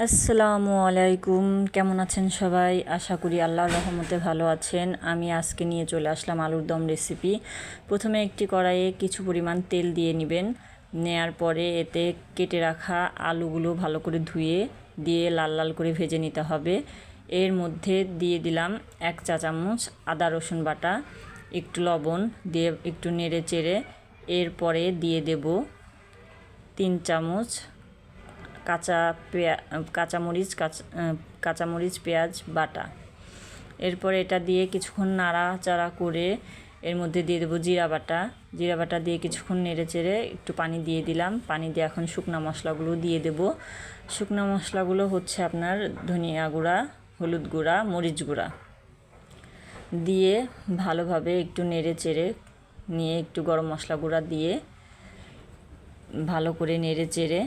আসসালামু আলাইকুম। কেমন আছেন সবাই? আশা করি আল্লাহর রহমতে ভালো আছেন। আমি আজকে নিয়ে চলে আসলাম আলুর দম রেসিপি প্রথমে একটি কড়াইয়ে কিছু পরিমাণ তেল দিয়ে নেবেন। নেয়ার পরে এতে কেটে রাখা আলুগুলো ভালো করে ধুয়ে দিয়ে লাল লাল করে ভেজে নিতে হবে। এর মধ্যে দিয়ে দিলাম এক চা চামচ আদা রসুন বাটা, একটু লবণ দিয়ে একটু নেড়ে চেড়ে এরপরে দিয়ে দেব তিন চামচ কাঁচা পেঁয়া কাঁচামরিচ, কাঁচা কাঁচামরিচ, পেঁয়াজ, বাটা। এরপর এটা দিয়ে কিছুক্ষণ নাড়াচাড়া করে এর মধ্যে দিয়ে দেবো জিরা বাটা। জিরা বাটা দিয়ে কিছুক্ষণ নেড়ে চেড়ে একটু পানি দিয়ে দিলাম। পানি দিয়ে এখন শুকনো মশলাগুলো দিয়ে দেব। শুকনো মশলাগুলো হচ্ছে আপনার ধনিয়া গুঁড়া, হলুদ গুঁড়া, মরিচ গুঁড়া। দিয়ে ভালোভাবে একটু নেড়ে চেড়ে নিয়ে একটু গরম মশলা গুঁড়া দিয়ে ভালো করে নেড়ে চেড়ে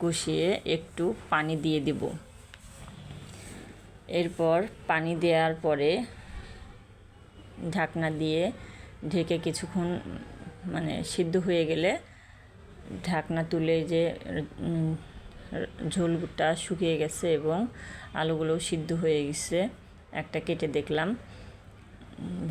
কষিয়ে একটু পানি দিয়ে দিব। এরপর পানি দেওয়ার পরে ঢাকনা দিয়ে ঢেকে কিছুক্ষণ মানে সিদ্ধ হয়ে গেলে ঢাকনা তুলে যে ঝোলটা শুকিয়ে গেছে এবং আলুগুলোও সিদ্ধ হয়ে গেছে, একটা কেটে দেখলাম।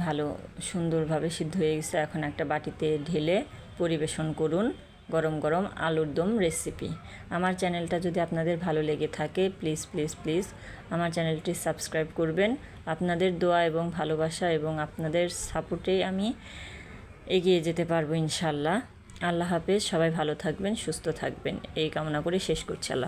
ভালো সুন্দরভাবে সিদ্ধ হয়ে গেছে। এখন একটা বাটিতে ঢেলে পরিবেশন করুন। গরম গরম আলুর দম রেসিপি আমার চ্যানেলটা যদি আপনাদের ভালো লেগে থাকে প্লিজ প্লিজ প্লিজ আমার চ্যানেলটি সাবস্ক্রাইব করবেন। আপনাদের দোয়া এবং ভালোবাসা এবং আপনাদের সাপোর্টেই আমি এগিয়ে যেতে পারব ইনশাল্লাহ। আল্লাহ হাফেজ, সবাই ভালো থাকবেন, সুস্থ থাকবেন। এই কামনা করে শেষ করছি, আল্লাহ